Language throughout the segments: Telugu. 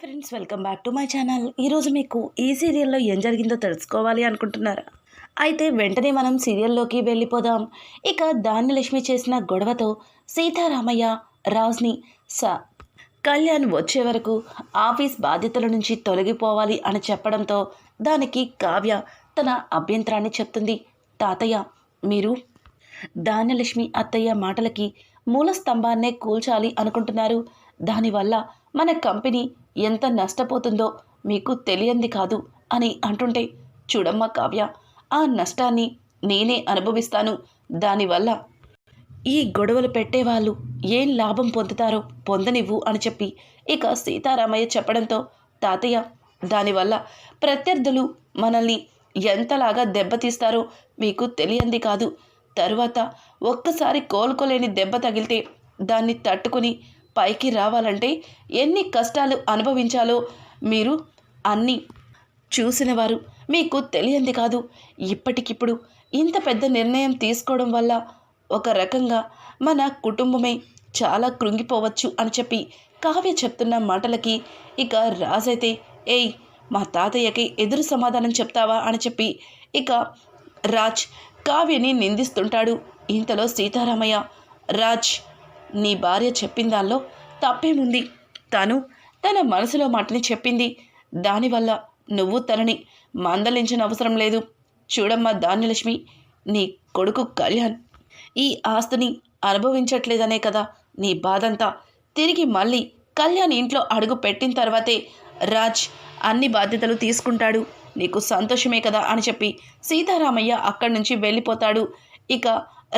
Hi friends welcome back to my channel ఈరోజు మీకు ఈ సీరియల్లో ఏం జరిగిందో తెలుసుకోవాలి అనుకుంటున్నారా అయితే వెంటనే మనం సీరియల్లోకి వెళ్ళిపోదాం ఇక దానిలక్ష్మి చేసిన గొడవతో సీతారామయ్య రాజ్ని స కళ్యాణ్ వచ్చే వరకు ఆఫీస్ బాధ్యతల నుంచి తొలగిపోవాలి అని చెప్పడంతో దానికి కావ్య తన అభ్యంతరాన్ని చెప్తుంది తాతయ్య మీరు దానిలక్ష్మి అత్తయ్య మాటలకి మూల స్తంభాన్నే కూల్చాలి అనుకుంటున్నారు దానివల్ల మన కంపెనీ ఎంత నష్టపోతుందో మీకు తెలియంది కాదు అని అంటుంటే చూడమ్మ కావ్య ఆ నష్టాన్ని నేనే అనుభవిస్తాను దానివల్ల ఈ గొడవలు పెట్టేవాళ్ళు ఏం లాభం పొందుతారో పొందనివ్వు అని చెప్పి ఇక సీతారామయ్య చెప్పడంతో తాతయ్య దానివల్ల ప్రత్యర్థులు మనల్ని ఎంతలాగా దెబ్బతీస్తారో మీకు తెలియంది కాదు తరువాత ఒక్కసారి కోలుకోలేని దెబ్బ తగిలితే దాన్ని తట్టుకొని పైకి రావాలంటే ఎన్ని కష్టాలు అనుభవించాలో మీరు అన్ని చూసినవారు మీకు తెలియంది కాదు ఇప్పటికిప్పుడు ఇంత పెద్ద నిర్ణయం తీసుకోవడం వల్ల ఒక రకంగా మన కుటుంబమే చాలా కృంగిపోవచ్చు అని చెప్పి కావ్య చెప్తున్న మాటలకి ఇక రాజైతే ఏయ్ మా తాతయ్యకి ఎదురు సమాధానం చెప్తావా అని చెప్పి ఇక రాజ్ కావ్యని నిందిస్తుంటాడు ఇంతలో సీతారామయ్య రాజ్ నీ భార్య చెప్పిన దానిలో తప్పేముంది తను తన మనసులో మాటని చెప్పింది దానివల్ల నువ్వు తనని మందలించిన అవసరం లేదు చూడమ్మా ధాన్యలక్ష్మి నీ కొడుకు కళ్యాణ్ ఈ ఆస్తిని అనుభవించట్లేదనే కదా నీ బాధంతా తిరిగి మళ్ళీ కళ్యాణ్ ఇంట్లో అడుగు పెట్టిన తర్వాతే రాజ్ అన్ని బాధ్యతలు తీసుకుంటాడు నీకు సంతోషమే కదా అని చెప్పి సీతారామయ్య అక్కడి నుంచి వెళ్ళిపోతాడు ఇక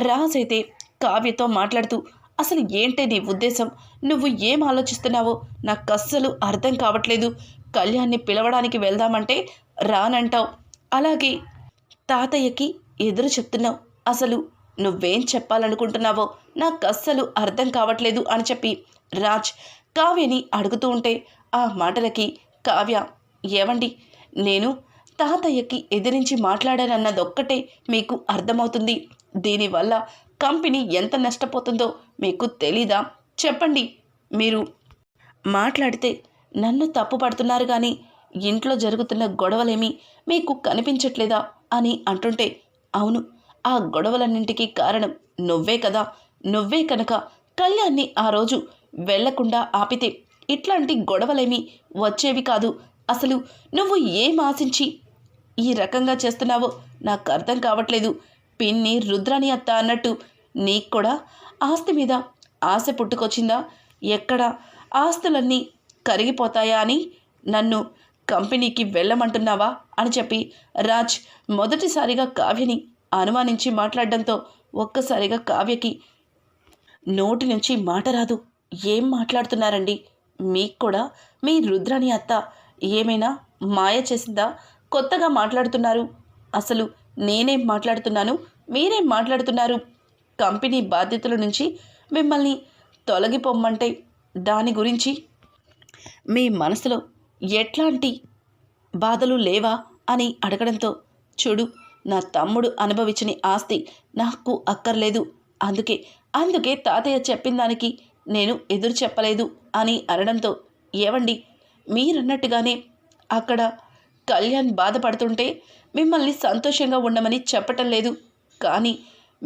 రాజ్ అయితే కావ్యతో మాట్లాడుతూ అసలు ఏంటే నీ ఉద్దేశం నువ్వు ఏం ఆలోచిస్తున్నావో నాకు అస్సలు అర్థం కావట్లేదు కళ్యాణ్ని పిలవడానికి వెళ్దామంటే రానంటావు అలాగే తాతయ్యకి ఎదురు చెప్తున్నావు అసలు నువ్వేం చెప్పాలనుకుంటున్నావో నాకు అస్సలు అర్థం కావట్లేదు అని చెప్పి రాజ్ కావ్యని అడుగుతూ ఉంటే ఆ మాటలకి కావ్య ఏవండి నేను తాతయ్యకి ఎదిరించి మాట్లాడానన్నదొక్కటే మీకు అర్థమవుతుంది దీనివల్ల కంపెనీ ఎంత నష్టపోతుందో మీకు తెలీదా చెప్పండి మీరు మాట్లాడితే నన్ను తప్పు పడుతున్నారు కానీ ఇంట్లో జరుగుతున్న గొడవలేమీ మీకు కనిపించట్లేదా అని అంటుంటే అవును ఆ గొడవలన్నింటికీ కారణం నువ్వే కదా నువ్వే కనుక కళ్యాణ్ని ఆ రోజు వెళ్లకుండా ఆపితే ఇట్లాంటి గొడవలేమీ వచ్చేవి కాదు అసలు నువ్వు ఏం ఆశించి ఈ రకంగా చేస్తున్నావో నాకు అర్థం కావట్లేదు పిన్ని రుద్రని అత్త అన్నట్టు నీకు కూడా ఆస్తి మీద ఆశ పుట్టుకొచ్చిందా ఎక్కడ ఆస్తులన్నీ కరిగిపోతాయా అని నన్ను కంపెనీకి వెళ్ళమంటున్నావా అని చెప్పి రాజ్ మొదటిసారిగా కావ్యని అనుమానించి మాట్లాడడంతో ఒక్కసారిగా కావ్యకి నోటి నుంచి మాట రాదు ఏం మాట్లాడుతున్నారండి మీకు కూడా మీ రుద్రాని అత్త ఏమైనా మాయ చేసిందా కొత్తగా మాట్లాడుతున్నారు అసలు నేనేం మాట్లాడుతున్నాను మీరేం మాట్లాడుతున్నారు కంపెనీ బాధ్యతల నుంచి మిమ్మల్ని తొలగిపోమ్మంటే దాని గురించి మీ మనసులో ఎట్లాంటి బాధలు లేవా అని అడగడంతో చూడు నా తమ్ముడు అనుభవించిన ఆస్తి నాకు అక్కర్లేదు అందుకే అందుకే తాతయ్య చెప్పిన దానికి నేను ఎదురు చెప్పలేదు అని అనడంతో ఏవండి మీరన్నట్టుగానే అక్కడ కళ్యాణ్ బాధపడుతుంటే మిమ్మల్ని సంతోషంగా ఉండమని చెప్పటం లేదు కానీ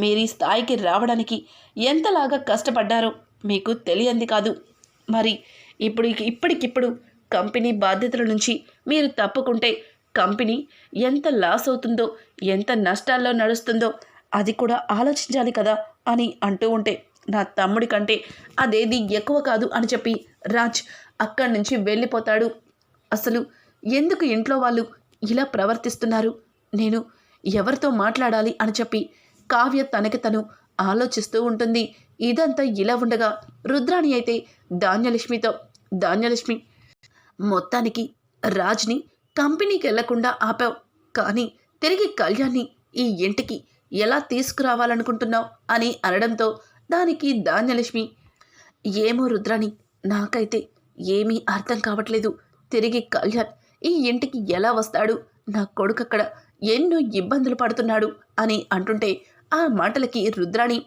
మీరు ఈ స్థాయికి రావడానికి ఎంతలాగా కష్టపడ్డారో మీకు తెలియంది కాదు మరి ఇప్పుడు ఇప్పటికిప్పుడు కంపెనీ బాధ్యతల నుంచి మీరు తప్పుకుంటే కంపెనీ ఎంత లాస్ అవుతుందో ఎంత నష్టాల్లో నడుస్తుందో అది కూడా ఆలోచించాలి కదా అని అంటూ ఉంటే నా తమ్ముడి కంటే అదేది ఎక్కువ కాదు అని చెప్పి రాజ్ అక్కడి నుంచి వెళ్ళిపోతాడు అసలు ఎందుకు ఇంట్లో వాళ్ళు ఇలా ప్రవర్తిస్తున్నారు నేను ఎవరితో మాట్లాడాలి అని చెప్పి కావ్య తనకి తను ఆలోచిస్తూ ఉంటుంది ఇదంతా ఇలా ఉండగా రుద్రాణి అయితే ధాన్యలక్ష్మితో ధాన్యలక్ష్మి మొత్తానికి రాజ్ని కంపెనీకి వెళ్లకుండా ఆపావు కానీ తిరిగి కళ్యాణ్ని ఈ ఇంటికి ఎలా తీసుకురావాలనుకుంటున్నావు అని అనడంతో దానికి ధాన్యలక్ష్మి ఏమో రుద్రాణి నాకైతే ఏమీ అర్థం కావట్లేదు తిరిగి కళ్యాణ్ ఈ ఇంటికి ఎలా వస్తాడు నా కొడుకు అక్కడ ఎన్నో ఇబ్బందులు పడుతున్నాడు అని అంటుంటే ఆ మాటలకి రుద్రాణి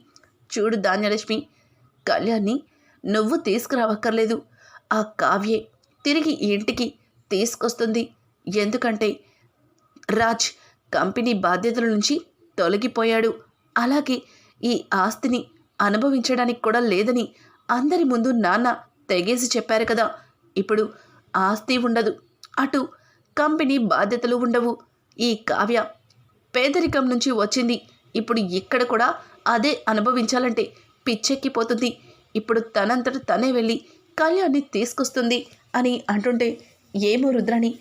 చూడు ధాన్యలక్ష్మి కళ్యాణ్ని నువ్వు తీసుకురావక్కర్లేదు ఆ కావ్యే తిరిగి ఈ ఇంటికి తీసుకొస్తుంది ఎందుకంటే రాజ్ కంపెనీ బాధ్యతల నుంచి తొలగిపోయాడు అలాగే ఈ ఆస్తిని అనుభవించడానికి కూడా లేదని అందరి ముందు నాన్న తెగేసి చెప్పారు కదా ఇప్పుడు ఆస్తి ఉండదు అటు కంపెనీ బాధ్యతలు ఉండవు ఈ కావ్య పేదరికం నుంచి వచ్చింది ఇప్పుడు ఇక్కడ కూడా అదే అనుభవించాలంటే పిచ్చెక్కిపోతుంది ఇప్పుడు తనంతట తనే వెళ్ళి కళ్యాణ్ణి తీసుకొస్తుంది అని అంటుంటే ఏమో రుద్రాణి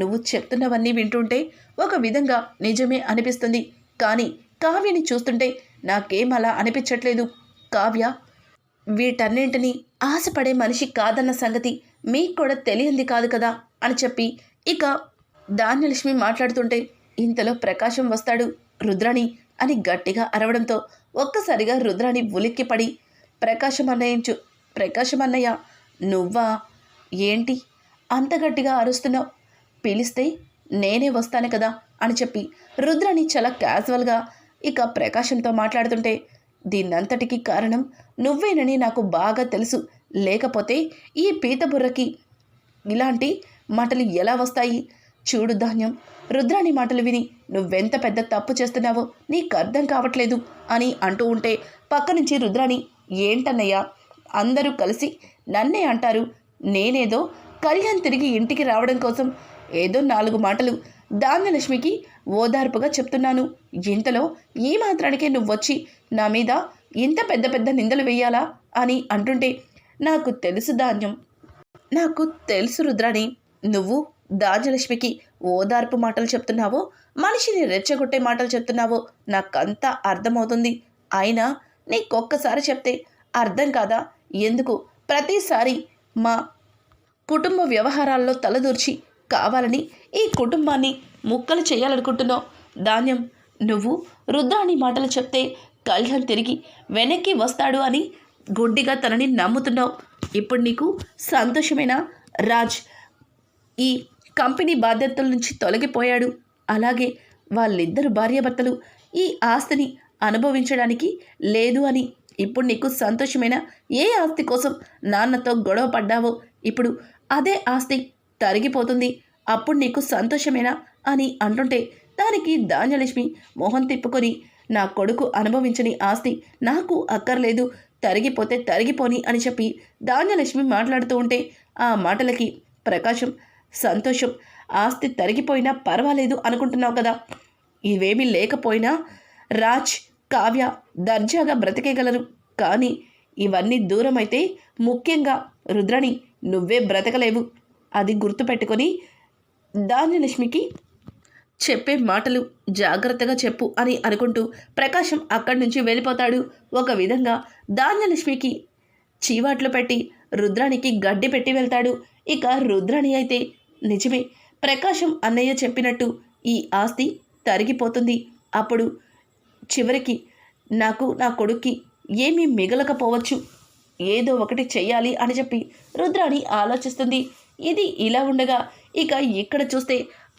నువ్వు చెప్తున్నవన్నీ వింటుంటే ఒక విధంగా నిజమే అనిపిస్తుంది కానీ కావ్యని చూస్తుంటే నాకేం అలా అనిపించట్లేదు కావ్య వీటన్నింటినీ ఆశపడే మనిషి కాదన్న సంగతి మీకు కూడా తెలియంది కాదు కదా అని చెప్పి ఇక ధాన్యలక్ష్మి మాట్లాడుతుంటే ఇంతలో ప్రకాశం వస్తాడు రుద్రాణి అని గట్టిగా అరవడంతో ఒక్కసారిగా రుద్రాణి పడి ప్రకాశం అన్నయ్యించు ప్రకాశం అన్నయ్య నువ్వా ఏంటి అంత గట్టిగా అరుస్తున్నావు పిలిస్తే నేనే వస్తాను కదా అని చెప్పి రుద్రాణి చాలా క్యాజువల్గా ఇక ప్రకాశంతో మాట్లాడుతుంటే దీన్నంతటికీ కారణం నువ్వేనని నాకు బాగా తెలుసు లేకపోతే ఈ పీతబుర్రకి ఇలాంటి మాటలు ఎలా వస్తాయి చూడు ధాన్యం రుద్రాణి మాటలు విని నువ్వెంత పెద్ద తప్పు చేస్తున్నావో నీకు అర్థం కావట్లేదు అని అంటూ ఉంటే పక్క నుంచి రుద్రాణి ఏంటన్నయ్యా అందరూ కలిసి నన్నే అంటారు నేనేదో కళ్యాణ్ తిరిగి ఇంటికి రావడం కోసం ఏదో నాలుగు మాటలు దానలక్ష్మికి ఓదార్పుగా చెప్తున్నాను ఇంతలో ఈ మాత్రానికే నువ్వొచ్చి నా మీద ఇంత పెద్ద పెద్ద నిందలు వేయాలా అని అంటుంటే నాకు తెలుసు ధాన్యం నాకు తెలుసు రుద్రాణి నువ్వు దాజలక్ష్మికి ఓదార్పు మాటలు చెప్తున్నావో మనిషిని రెచ్చగొట్టే మాటలు చెప్తున్నావో నాకంతా అర్థమవుతుంది అయినా నీకొక్కసారి చెప్తే అర్థం కాదా ఎందుకు ప్రతిసారి మా కుటుంబ వ్యవహారాల్లో తలదూర్చి కావాలని ఈ కుటుంబాన్ని ముక్కలు చేయాలనుకుంటున్నావు ధాన్యం నువ్వు రుద్రాణి మాటలు చెప్తే కళ్యాణ్ తిరిగి వెనక్కి వస్తాడు అని గుడ్డిగా తనని నమ్ముతున్నావు ఇప్పుడు నీకు సంతోషమైన రాజ్ ఈ కంపెనీ బాధ్యతల నుంచి తొలగిపోయాడు అలాగే వాళ్ళిద్దరు భార్యాభర్తలు ఈ ఆస్తిని అనుభవించడానికి లేదు అని ఇప్పుడు నీకు సంతోషమైన ఏ ఆస్తి కోసం నాన్నతో గొడవ పడ్డావో ఇప్పుడు అదే ఆస్తి తరిగిపోతుంది అప్పుడు నీకు సంతోషమేనా అని అంటుంటే దానికి ధాన్యలక్ష్మి మొహం తిప్పుకొని నా కొడుకు అనుభవించని ఆస్తి నాకు అక్కర్లేదు తరిగిపోతే తరిగిపోని అని చెప్పి ధాన్యలక్ష్మి మాట్లాడుతూ ఉంటే ఆ మాటలకి ప్రకాశం సంతోషం ఆస్తి తరిగిపోయినా పర్వాలేదు అనుకుంటున్నావు కదా ఇవేమీ లేకపోయినా రాజ్ కావ్య దర్జాగా బ్రతికేయగలరు కానీ ఇవన్నీ దూరం అయితే ముఖ్యంగా రుద్రణి నువ్వే బ్రతకలేవు అది గుర్తుపెట్టుకొని ధాన్యలక్ష్మికి చెప్పే మాటలు జాగ్రత్తగా చెప్పు అని అనుకుంటూ ప్రకాశం అక్కడి నుంచి వెళ్ళిపోతాడు ఒక విధంగా ధాన్యలక్ష్మికి చీవాట్లు పెట్టి రుద్రానికి గడ్డి పెట్టి వెళ్తాడు ఇక రుద్రాణి అయితే నిజమే ప్రకాశం అన్నయ్య చెప్పినట్టు ఈ ఆస్తి తరిగిపోతుంది అప్పుడు చివరికి నాకు నా కొడుక్కి ఏమీ మిగలకపోవచ్చు ఏదో ఒకటి చెయ్యాలి అని చెప్పి రుద్రాణి ఆలోచిస్తుంది ఇది ఇలా ఉండగా ఇక ఇక్కడ చూస్తే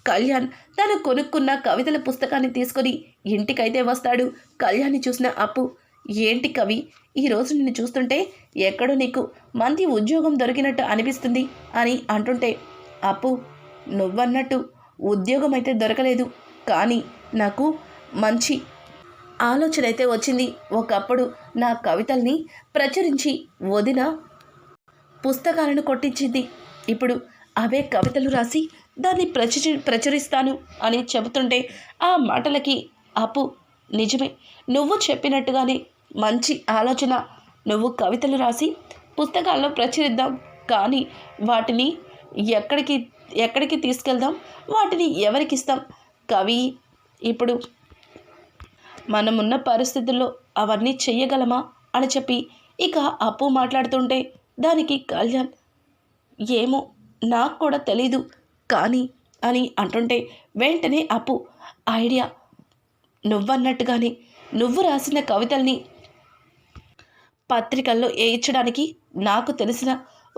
కళ్యాణ్ తను కొనుక్కున్న కవితల పుస్తకాన్ని తీసుకొని ఇంటికైతే వస్తాడు కళ్యాణ్ని చూసిన అప్పు ఏంటి కవి ఈరోజు నిన్ను చూస్తుంటే ఎక్కడో నీకు మంచి ఉద్యోగం దొరికినట్టు అనిపిస్తుంది అని అంటుంటే అప్పు నువ్వన్నట్టు ఉద్యోగం అయితే దొరకలేదు కానీ నాకు మంచి ఆలోచన అయితే వచ్చింది ఒకప్పుడు నా కవితల్ని ప్రచురించి వదిన పుస్తకాలను కొట్టించింది ఇప్పుడు అవే కవితలు రాసి దాన్ని ప్రచురి ప్రచురిస్తాను అని చెబుతుంటే ఆ మాటలకి అప్పు నిజమే నువ్వు చెప్పినట్టుగానే మంచి ఆలోచన నువ్వు కవితలు రాసి పుస్తకాల్లో ప్రచురిద్దాం కానీ వాటిని ఎక్కడికి ఎక్కడికి తీసుకెళ్దాం వాటిని ఎవరికి ఇస్తాం కవి ఇప్పుడు మనమున్న పరిస్థితుల్లో అవన్నీ చెయ్యగలమా అని చెప్పి ఇక అప్పు మాట్లాడుతుంటే దానికి కళ్యాణ్ ఏమో నాకు కూడా తెలీదు కానీ అని అంటుంటే వెంటనే అప్పు ఐడియా నువ్వన్నట్టుగానే నువ్వు రాసిన కవితల్ని పత్రికల్లో వేయించడానికి నాకు తెలిసిన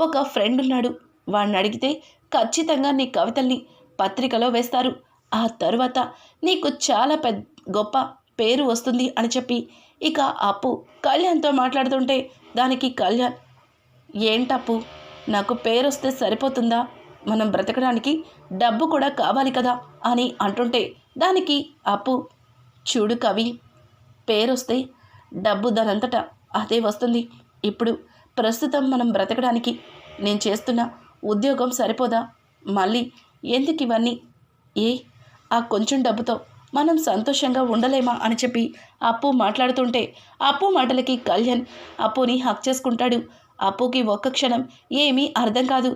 ఒక ఫ్రెండ్ ఉన్నాడు వాణ్ణి అడిగితే ఖచ్చితంగా నీ కవితల్ని పత్రికలో వేస్తారు ఆ తరువాత నీకు చాలా పెద్ద గొప్ప పేరు వస్తుంది అని చెప్పి ఇక అప్పు కళ్యాణ్తో మాట్లాడుతుంటే దానికి కళ్యాణ్ ఏంటప్పు నాకు పేరు వస్తే సరిపోతుందా మనం బ్రతకడానికి డబ్బు కూడా కావాలి కదా అని అంటుంటే దానికి అప్పు చూడు కవి పేరొస్తే డబ్బు దానంతటా అదే వస్తుంది ఇప్పుడు ప్రస్తుతం మనం బ్రతకడానికి నేను చేస్తున్న ఉద్యోగం సరిపోదా మళ్ళీ ఎందుకు ఇవన్నీ ఏ ఆ కొంచెం డబ్బుతో మనం సంతోషంగా ఉండలేమా అని చెప్పి అప్పు మాట్లాడుతుంటే అప్పు మాటలకి కళ్యాణ్ అప్పుని హక్ చేసుకుంటాడు అప్పుకి ఒక్క క్షణం ఏమీ అర్థం కాదు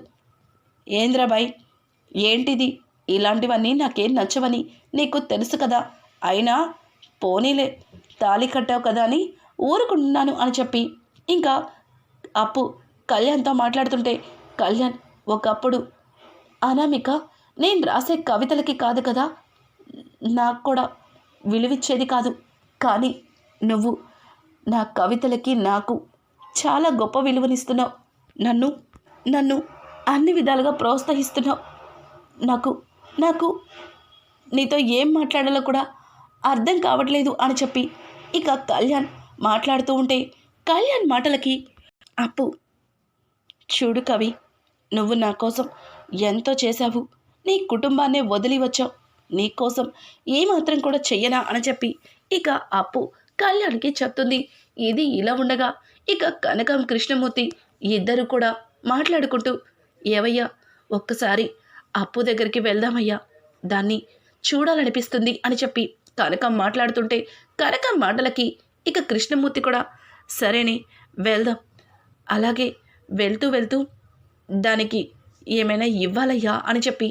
ఏంద్రబాయ్ ఏంటిది ఇలాంటివన్నీ నాకేం నచ్చవని నీకు తెలుసు కదా అయినా పోనీలే తాళి కట్టావు కదా అని ఊరుకుంటున్నాను అని చెప్పి ఇంకా అప్పు కళ్యాణ్తో మాట్లాడుతుంటే కళ్యాణ్ ఒకప్పుడు అనామిక నేను రాసే కవితలకి కాదు కదా నాకు కూడా విలువిచ్చేది కాదు కానీ నువ్వు నా కవితలకి నాకు చాలా గొప్ప విలువనిస్తున్నావు నన్ను నన్ను అన్ని విధాలుగా ప్రోత్సహిస్తున్నావు నాకు నాకు నీతో ఏం మాట్లాడాలో కూడా అర్థం కావట్లేదు అని చెప్పి ఇక కళ్యాణ్ మాట్లాడుతూ ఉంటే కళ్యాణ్ మాటలకి అప్పు చూడు కవి నువ్వు నా కోసం ఎంతో చేశావు నీ కుటుంబాన్నే వదిలి వచ్చావు నీకోసం ఏమాత్రం కూడా చెయ్యనా అని చెప్పి ఇక అప్పు కళ్యాణ్కి చెప్తుంది ఇది ఇలా ఉండగా ఇక కనకం కృష్ణమూర్తి ఇద్దరు కూడా మాట్లాడుకుంటూ ఏవయ్యా ఒక్కసారి అప్పు దగ్గరికి వెళ్దామయ్యా దాన్ని చూడాలనిపిస్తుంది అని చెప్పి కనకం మాట్లాడుతుంటే కనకం మాటలకి ఇక కృష్ణమూర్తి కూడా సరేనే వెళ్దాం అలాగే వెళ్తూ వెళ్తూ దానికి ఏమైనా ఇవ్వాలయ్యా అని చెప్పి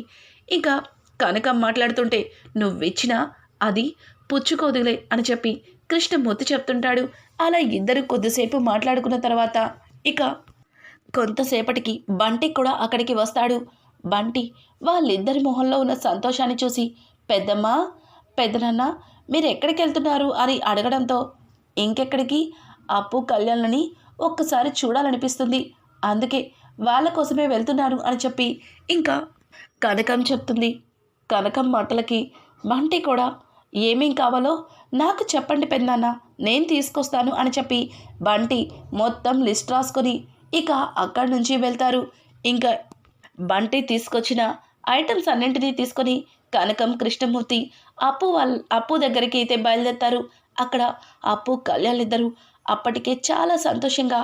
ఇంకా కనక మాట్లాడుతుంటే నువ్విచ్చినా అది పుచ్చుకోదులే అని చెప్పి కృష్ణమూర్తి చెప్తుంటాడు అలా ఇద్దరు కొద్దిసేపు మాట్లాడుకున్న తర్వాత ఇక కొంతసేపటికి బంటి కూడా అక్కడికి వస్తాడు బంటి వాళ్ళిద్దరి మొహంలో ఉన్న సంతోషాన్ని చూసి పెద్దమ్మ పెద్దనన్న మీరు ఎక్కడికి వెళ్తున్నారు అని అడగడంతో ఇంకెక్కడికి అప్పు కళ్యాణ్ని ఒక్కసారి చూడాలనిపిస్తుంది అందుకే వాళ్ళ కోసమే వెళ్తున్నాను అని చెప్పి ఇంకా కనకం చెప్తుంది కనకం మాటలకి బంటి కూడా ఏమేం కావాలో నాకు చెప్పండి పెందాన్న నేను తీసుకొస్తాను అని చెప్పి బంటి మొత్తం లిస్ట్ రాసుకొని ఇక అక్కడి నుంచి వెళ్తారు ఇంకా బంటి తీసుకొచ్చిన ఐటమ్స్ అన్నింటినీ తీసుకొని కనకం కృష్ణమూర్తి అప్పు వాళ్ళ అప్పు దగ్గరికి అయితే బయలుదేరుతారు అక్కడ అప్పు కళ్యాణిద్దరు అప్పటికే చాలా సంతోషంగా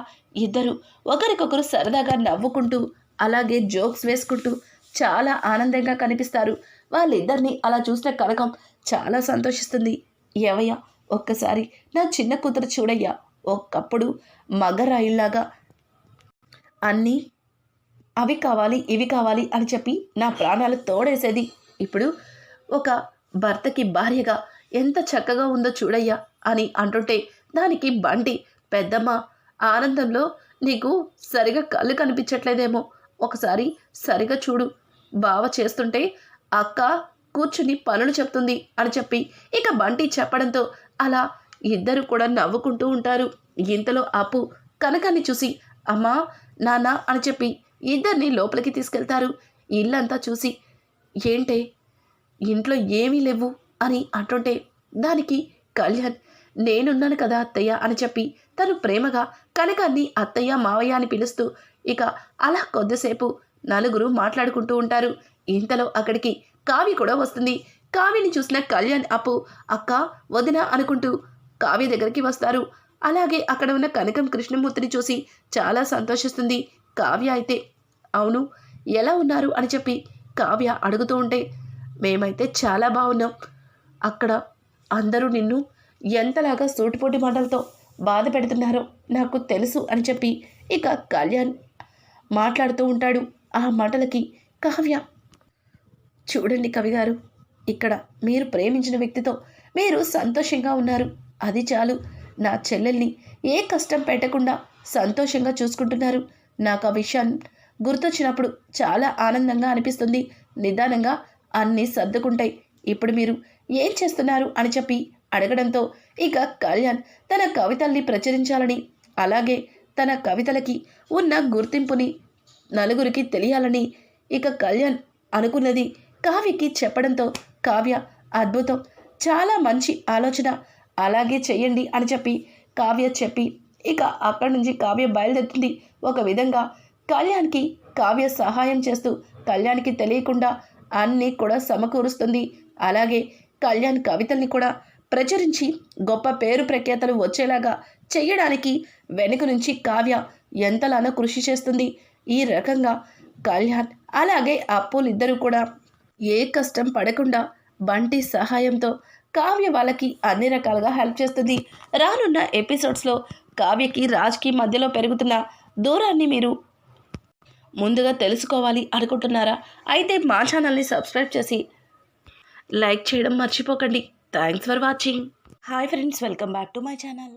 ఇద్దరు ఒకరికొకరు సరదాగా నవ్వుకుంటూ అలాగే జోక్స్ వేసుకుంటూ చాలా ఆనందంగా కనిపిస్తారు వాళ్ళిద్దరిని అలా చూసిన కనకం చాలా సంతోషిస్తుంది ఏవయ్యా ఒక్కసారి నా చిన్న కూతురు చూడయ్యా ఒకప్పుడు మగరాయిల్లాగా అన్నీ అవి కావాలి ఇవి కావాలి అని చెప్పి నా ప్రాణాలు తోడేసేది ఇప్పుడు ఒక భర్తకి భార్యగా ఎంత చక్కగా ఉందో చూడయ్యా అని అంటుంటే దానికి బండి పెద్దమ్మ ఆనందంలో నీకు సరిగా కళ్ళు కనిపించట్లేదేమో ఒకసారి సరిగా చూడు బావ చేస్తుంటే అక్క కూర్చుని పనులు చెప్తుంది అని చెప్పి ఇక బంటి చెప్పడంతో అలా ఇద్దరు కూడా నవ్వుకుంటూ ఉంటారు ఇంతలో అప్పు కనకాన్ని చూసి అమ్మా నాన్న అని చెప్పి ఇద్దరిని లోపలికి తీసుకెళ్తారు ఇల్లంతా చూసి ఏంటే ఇంట్లో ఏమీ లేవు అని అంటుంటే దానికి కళ్యాణ్ నేనున్నాను కదా అత్తయ్య అని చెప్పి తను ప్రేమగా కనకాన్ని అత్తయ్య మావయ్య అని పిలుస్తూ ఇక అలా కొద్దిసేపు నలుగురు మాట్లాడుకుంటూ ఉంటారు ఇంతలో అక్కడికి కావి కూడా వస్తుంది కావిని చూసిన కళ్యాణ్ అప్పు అక్క వదిన అనుకుంటూ కావ్య దగ్గరికి వస్తారు అలాగే అక్కడ ఉన్న కనకం కృష్ణమూర్తిని చూసి చాలా సంతోషిస్తుంది కావ్య అయితే అవును ఎలా ఉన్నారు అని చెప్పి కావ్య అడుగుతూ ఉంటే మేమైతే చాలా బాగున్నాం అక్కడ అందరూ నిన్ను ఎంతలాగా సూటిపోటి మాటలతో బాధ పెడుతున్నారో నాకు తెలుసు అని చెప్పి ఇక కళ్యాణ్ మాట్లాడుతూ ఉంటాడు ఆ మాటలకి కావ్య చూడండి కవిగారు ఇక్కడ మీరు ప్రేమించిన వ్యక్తితో మీరు సంతోషంగా ఉన్నారు అది చాలు నా చెల్లెల్ని ఏ కష్టం పెట్టకుండా సంతోషంగా చూసుకుంటున్నారు నాకు ఆ విషయాన్ని గుర్తొచ్చినప్పుడు చాలా ఆనందంగా అనిపిస్తుంది నిదానంగా అన్నీ సర్దుకుంటాయి ఇప్పుడు మీరు ఏం చేస్తున్నారు అని చెప్పి అడగడంతో ఇక కళ్యాణ్ తన కవితల్ని ప్రచురించాలని అలాగే తన కవితలకి ఉన్న గుర్తింపుని నలుగురికి తెలియాలని ఇక కళ్యాణ్ అనుకున్నది కావ్యకి చెప్పడంతో కావ్య అద్భుతం చాలా మంచి ఆలోచన అలాగే చేయండి అని చెప్పి కావ్య చెప్పి ఇక అక్కడి నుంచి కావ్య బయలుదేరుతుంది ఒక విధంగా కళ్యాణ్కి కావ్య సహాయం చేస్తూ కళ్యాణ్కి తెలియకుండా అన్నీ కూడా సమకూరుస్తుంది అలాగే కళ్యాణ్ కవితల్ని కూడా ప్రచురించి గొప్ప పేరు ప్రఖ్యాతలు వచ్చేలాగా చేయడానికి వెనుక నుంచి కావ్య ఎంతలానో కృషి చేస్తుంది ఈ రకంగా కళ్యాణ్ అలాగే అప్పులిద్దరూ కూడా ఏ కష్టం పడకుండా బంటి సహాయంతో కావ్య వాళ్ళకి అన్ని రకాలుగా హెల్ప్ చేస్తుంది రానున్న ఎపిసోడ్స్లో కావ్యకి రాజ్కి మధ్యలో పెరుగుతున్న దూరాన్ని మీరు ముందుగా తెలుసుకోవాలి అనుకుంటున్నారా అయితే మా ఛానల్ని సబ్స్క్రైబ్ చేసి లైక్ చేయడం మర్చిపోకండి Thanks for watching. Hi friends, welcome back to my channel.